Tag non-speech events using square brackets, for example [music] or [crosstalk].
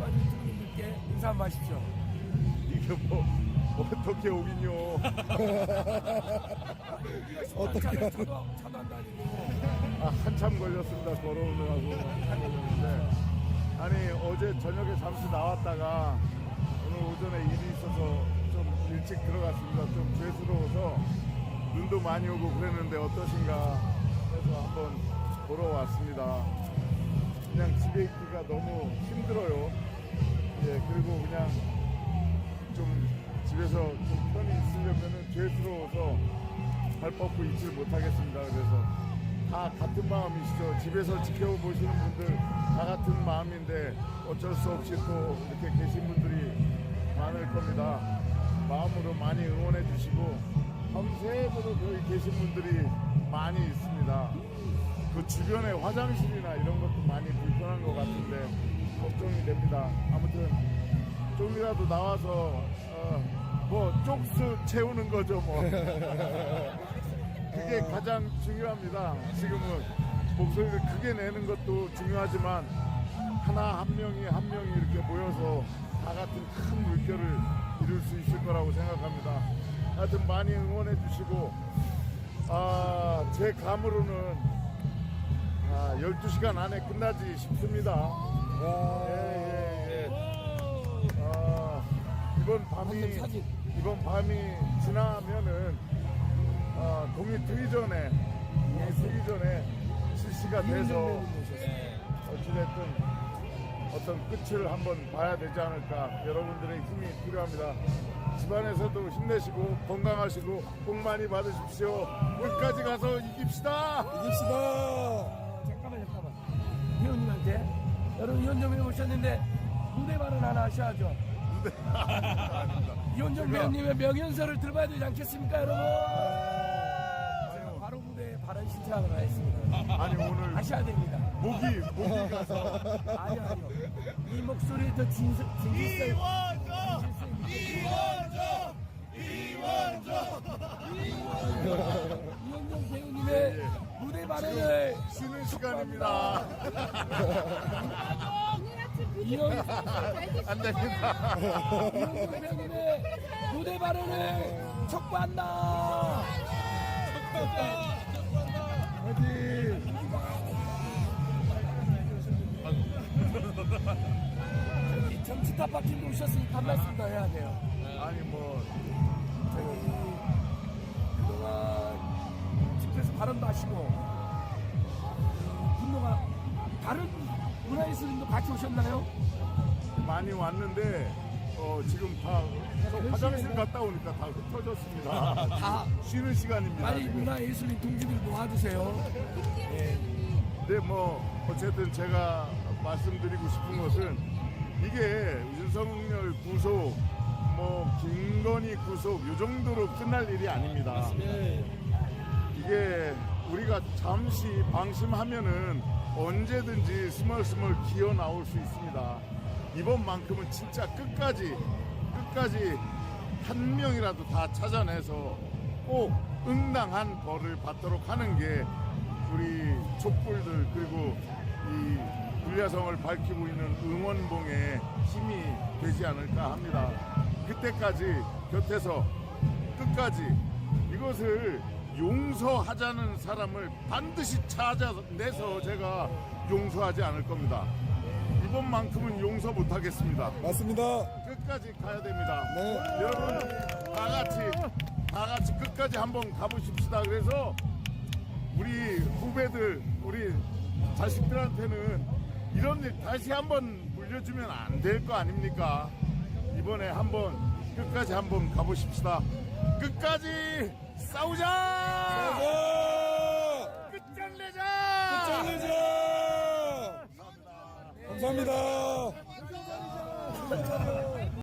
시청해주시면 유튜브님들께 인사 한번 하십시오. 이게 뭐 어떻게 오긴요? [laughs] 어떻게 차도, 차도 안 다니고. 아, 한참 걸렸습니다. 걸어오느라고 걸렸는데 아니 어제 저녁에 잠시 나왔다가 오늘 오전에 일이 있어서 좀 일찍 들어갔습니다. 좀 죄스러워서 눈도 많이 오고 그랬는데 어떠신가 해서 한번 보러 왔습니다. 그냥 집에 있기가 너무 힘들어요. 예 그리고 그냥 좀 집에서 좀 편히 있으려면은 죄스러워서 발 뻗고 있질 못하겠습니다. 그래서 다 같은 마음이시죠. 집에서 지켜보시는 분들 다 같은 마음인데 어쩔 수 없이 또 이렇게 계신 분들이 많을 겁니다. 마음으로 많이 응원해 주시고 밤새도록 여기 계신 분들이 많이 있습니다. 그 주변에 화장실이나 이런 것도 많이 불편한 것 됩니다. 아무튼 좀이라도 나와서 어, 뭐 쪽수 채우는 거죠 뭐. [laughs] 그게 가장 중요합니다. 지금은 목소리를 크게 내는 것도 중요하지만 하나 한 명이 한 명이 이렇게 모여서 다 같은 큰 물결을 이룰 수 있을 거라고 생각합니다. 하여튼 많이 응원해 주시고 아, 제 감으로는 아, 12시간 안에 끝나지 싶습니다. 예, 예, 예. 아, 이번 밤이. 이번 밤이 지나면은 아, 동이 트기 전에 동이 트기 전에 실시가 돼서 어찌됐든 어떤 끝을 한번 봐야 되지 않을까 여러분들의 힘이 필요합니다. 집안에서도 힘내시고 건강하시고 복 많이 받으십시오. 끝까지 가서 이깁시다. 이깁시다. 어, 잠깐만, 잠깐만. 위원님한테. 여러분, 위원님 해보셨는데, 무대 발언 하나 하셔야죠. 이원정 제가- 배우님의 명연설을 들어봐야 되지 않겠습니까, 여러분? 바로 무대에 발언 신청을 하겠습니다. 아니 오늘 하셔야 됩니다. 목이 목이 가서 아니요, 아니요. 이 목소리에 더 진실, 진실성. 이원정 배우님의 무대 발언을 쉬는 시간입니다. 이원, 안 됩니다. 무대 발언을 촉구한다. 화이팅! 정치 타파팀도 오셨으니까 한 말씀 더 해야 돼요. 아니 뭐 저희 그동안 집회에서 발언도 하시고 문화예술인도 같이 오셨나요? 많이 왔는데 어, 지금 다 계속 화장실 갔다 오니까 다 흩어졌습니다. 다 쉬는 시간입니다. 빨리 지금. 문화 예술인 동지들 모아주세요. 예. 근데 뭐 어쨌든 제가 말씀드리고 싶은 것은 이게 윤석열 구속, 뭐 김건희 구속 요 정도로 끝날 일이 아닙니다. 이게 우리가 잠시 방심하면은 언제든지 스멀스멀 기어 나올 수 있습니다. 이번만큼은 진짜 끝까지 끝까지 한 명이라도 다 찾아내서 꼭 응당한 벌을 받도록 하는 게 우리 촛불들 그리고 이 불야성을 밝히고 있는 응원봉의 힘이 되지 않을까 합니다. 그때까지 곁에서 끝까지 이것을 용서하자는 사람을 반드시 찾아내서 제가 용서하지 않을 겁니다. 이번만큼은 용서 못하겠습니다. 맞습니다. 끝까지 가야 됩니다. 네. 여러분 다 같이 다 같이 끝까지 한번 가보십시다. 그래서 우리 후배들, 우리 자식들한테는 이런 일 다시 한번 물려주면 안 될 거 아닙니까? 이번에 한번 끝까지 한번 가보십시다. 끝까지 싸우자! 자, 끝장내자! 짱내자 감사합니다. 감사합니다.